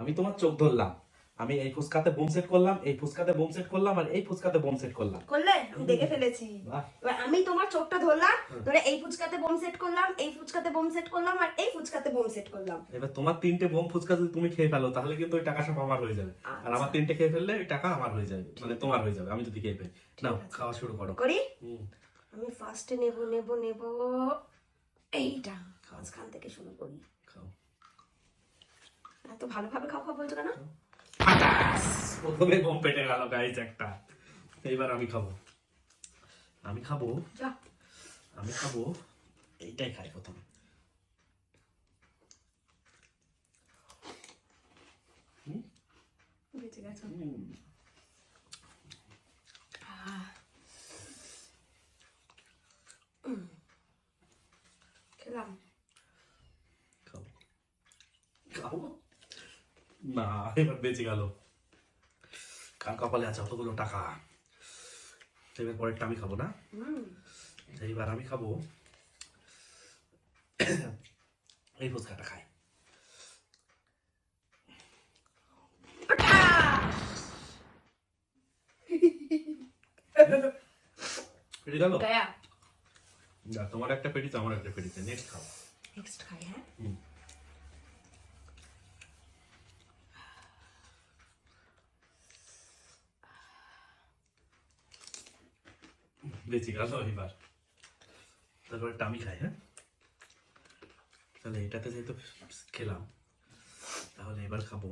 আমি তোমার চোখ ধরলাম। আমি এই ফুচকাতে বোম সেট করলাম এই ফুচকাতে বোম সেট করলাম আর এই ফুচকাতে বোম সেট করলাম। করলে? আমি দেখে ফেলেছি। এবার আমি তোমার চোখটা ধরলাম ধরে এই ফুচকাতে বোম সেট করলাম এই ফুচকাতে বোম সেট করলাম আর এই ফুচকাতে বোম সেট করলাম। এবার তোমার তিনটে বোম ফুচকা যদি তুমি খেয়ে ফেলো তাহলে কিন্তু ওই টাকা সব আমার হয়ে যাবে। আর আমার তিনটে খেয়ে ফেললে ওই টাকা আমার হয়ে যাবে মানে তোমার হয়ে যাবে আমি যদি খেয়ে ফেলি। নাও খাওয়া শুরু করো। করি? আমি ফার্স্টে নেব নেব নেব এইটা। মাঝখান থেকে শুরু করি। খাও। এত ভালোভাবে খাও খাও বলছো কেন? প্রথমে বোম পেটে গেল গাইজ একটা। এইবার আমি খাব। আমি খাব যা। আমি খাব এইটাই খাই প্রথমে। বেঁচে গেছো। খেলাম। খাও খাও না এবার বেঁচে গেল। কার কপালে আছে অতগুলো টাকা? এবার পরেরটা আমি খাব না? এইবার আমি খাব এই ফুচকাটা খাই। পেটে গেল? তোমার একটা পেটিতে আমার একটা পেটিতে। নেক্সট খাও নেক্সট খাই হ্যাঁ? বেঁচে গেল এবার। তারপর টামি খাই হ্যাঁ? তাহলে এটাতে যেহেতু খেলাম তাহলে এবার খাব।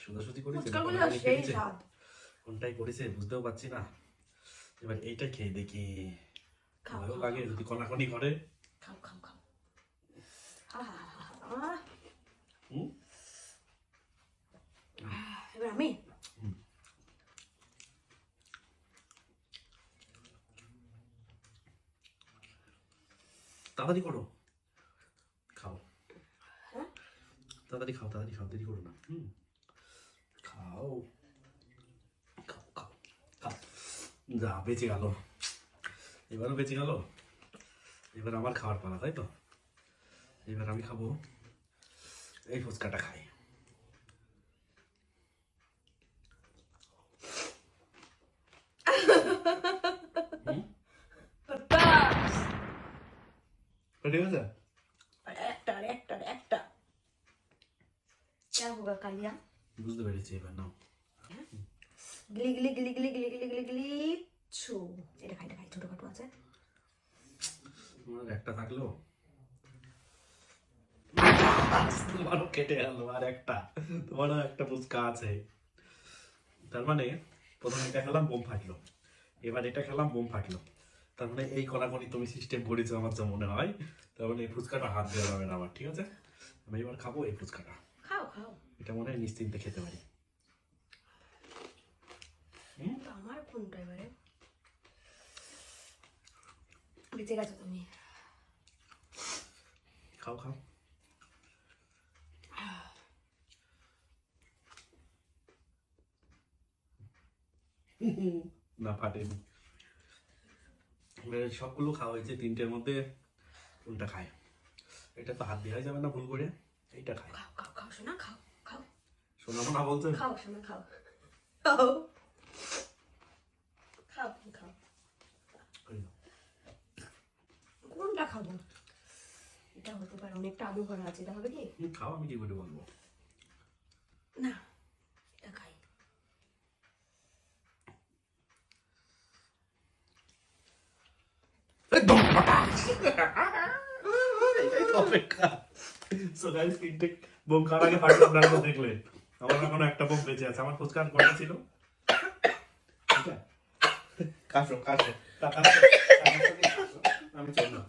সোজাসুজি করেছে কোনটাই করেছে বুঝতেও পারছি না। এবার এইটা খেয়ে দেখি। ভালো লাগে যদি কনাকনি করে। খাও খাও খাও আহা, আহ, হুম এবার আমি তাড়াতাড়ি করো। খাও? তাড়াতাড়ি খাও তাড়াতাড়ি খাও, দেরি করো না। হুম। খাও। খাও খাও খাও। যা, বেঁচে গেল। এবারও বেঁচে গেল? এবার আমার খাওয়ার পালা, তাই তো? এবার আমি খাব এই ফুচকাটা খাই হুম? বাস! ঠিক আছে? একটা গিলি গিলি গিলি গিলি গিলি গিলি একটা থাকল? তোমারও কেটে গেল আর একটা। তোমারও একটা ফুচকা আছে। তার মানে প্রথমে এটা খেলাম বোম ফাটলো। এবার এটা খেলাম বোম ফাটলো। তার মানে এই কড়াকড়ি তুমি সিস্টেম করেছ আমার যা মনে হয়। তার মানে এই ফুচকাটা হাত দেওয়া যাবে না আমার ঠিক আছে? আমি এবার খাব এই ফুচকাটা। খাও খাও। এটা মনে হয় নিশ্চিন্তে খেতে পারি। আমার কোনটা এবারে? বেঁচে গেছো তুমি। খাও খাও। না ফাটেনি। সবগুলো খাওয়া হয়েছে তিনটের মধ্যে কোনটা খায়? এটা তো হাত দেওয়া যাবে না ভুল করে এইটা খায়। খাও খাও খাও শোনা খাও খাও। শোনাবো না বলছে? খাও শোনা খাও। খাও। খাও খাও। কোনটা খাব? এটা হতে পারে অনেকটা আলু ভরা আছে এটা হবে কি? খাও আমি কি করে বলব না এটা খাই এটাই তো অপেক্ষা সো গাইস তিনটে বোম খাওয়ার আগে আপনারা তো দেখলেন আমার এখনও একটা বোম বেঁচে আছে। আমার ফুচকা আর কটা ছিল? কাশো কাশো। আমি চললাম।